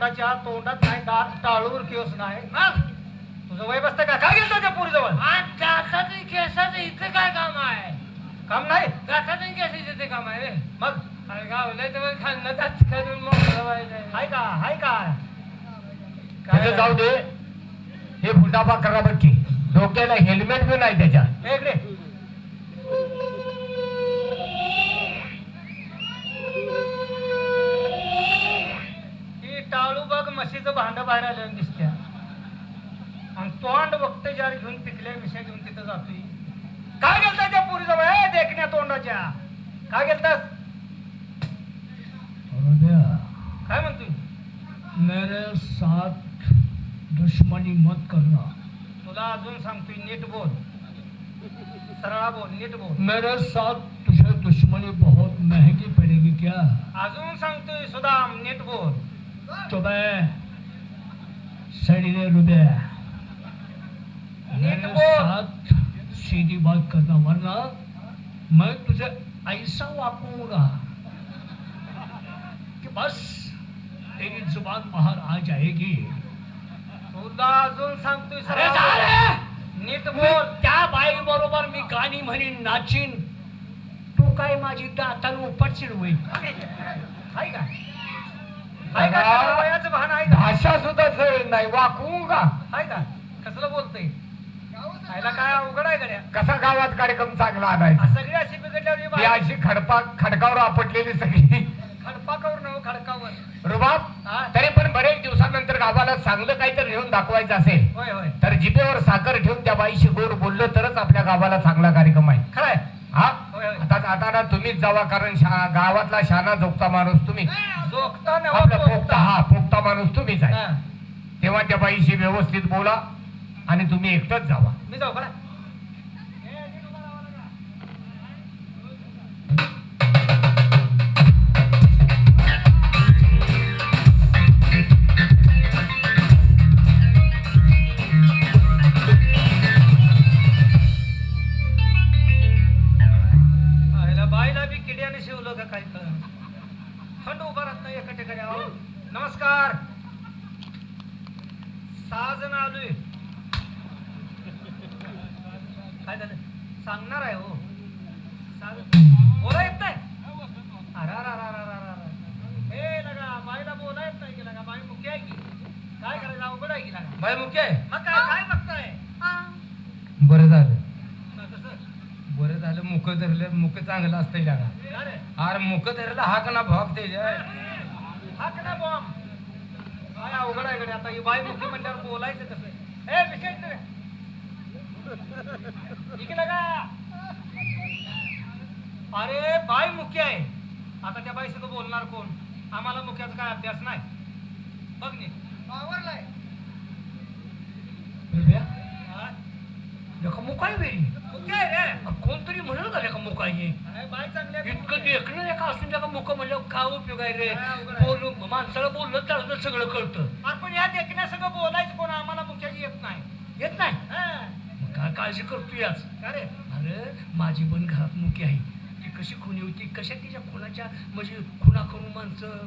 तोंडाच्या तोंडात नाही दात टाळूवर किंवा नाही. मग? तुझं वय बसतं का? काय गेलं त्या पोरीजवळ? आज दाताचं केसाचं इथं काय काम आहे? काम नाही? दाताचं केसाचं इथे काम आहे रे. मग? अरे गावलं तर मग खाल्लं दात खालून मोकळं व्हायचं हाय का? हाय का? त्याचं जाऊ दे. हे फुटाफा करा बघ डोक्याला हेल्मेट बी नाही त्याच्या इकडे. भांड बाहेर आलं दिसत्या. आणि तोंड वक्त जार घेऊन पिकल्या मिशा घेऊन तिथं जातोय. काय गेलता त्या पोरीजवळ ए देखण्या तोंडाच्या? काय गेलतास? काय म्हणतोय? मेरे साथ दुश्मनी मत करना. तुला अजून सांगतोय नीट बोल. सरळा बोल नीट बोल. मेरे साथ तुझे दुश्मनी बहुत महंगी पड़ेगी क्या? अजून सांगतोय सुदाम नीट बोल. तो मैं सड़ीले मेरे साथ सीधी बात करना वरना मैं तुझे ऐसा वाकूंगा कि बस तेरी जुबान बाहर आ जाएगी. तुला अजून सांगतोय अरे सरळा जा बोल. रे! नीट बोल. त्या बाई बरोबर मी गाणी म्हणीन नाचीन. तू काय माझी दातान उपटशील होईल हाय भाषा सुद्धा सरळ नाही. वाकवू का हाय का? कसलं बोलतोय? खायला काय अवघड आहे गड्या? कसा गावात कार्यक्रम चांगला आणायचा? सगळी अशी बिघडल्यावर ही बाई अशी खडपा खडकावर आपटलेली सगळी. खडपाकावर नव खडकावर. रुबाब हा. तरी पण बरेच दिवसानंतर गावाला चांगलं काहीतरी घेऊन दाखवायचं असेल. होय होय. तर जिभेवर साखर ठेवून त्या बाईशी गोड बोललो तरच आपल्या गावाला चांगला कार्यक्रम आहे. खरंय हा? होय, होय. आता आता ना तुम्हीच जावा कारण गावातला शाना जोगता माणूस तुम्ही आपला. हा माणूस तुम्हीच आहे. तेव्हा त्या बाईशी व्यवस्थित बोला आणि तुम्ही एकटंच जावा मी जाऊ एका ठिकाणी नमस्कार. सहा जण आलोय. काय झालं? सांगणार आहे हो. बोला येत नाही अरे अरे अरे अरे. हे लगा बाईला बोला येत नाही की लगा बाई मुख्य आहे की? काय करायचं? अवघड आहे की लगा? बाई मुख्य आहे? मग काय काय बघताय? बरं झालं. बरं झालं मुख धरलं मुख चांगलं असतंय लागा. रे? अरे मुख धरलं हाक ना भाग ते. हाक ना बॉम्ब. काय अवघड आहे कडे आता ही बाई मुख्य म्हणल्यावर बोलायचं कसं? ए इकडे. का? अरे बाई मुख्य आहे. आता त्या बाई सगळं बोलणार कोण? आम्हाला मुख्याचा काय अभ्यास नाही. बघ नी आवरलाय मुकाय वेळी मुख्य आहे रे. कोणतरी म्हणलं का लेका मुकाय अरे इतकं. देखणं एका असून त्याला मुक म्हणलं काय उपयोग आहे रे? बोलून माणसाला बोललं चाललं सगळं कळतं. अरे पण या देखण्या सगळं बोलायचं कोण? आम्हाला मुख्याची येत नाही. येत नाही? काय काळजी करतो याच का रे? अरे माझी पण घरात मुकी आहे. ती कशी खुनी होती कशा तिच्या खुनाच्या म्हणजे खुना करून माणसं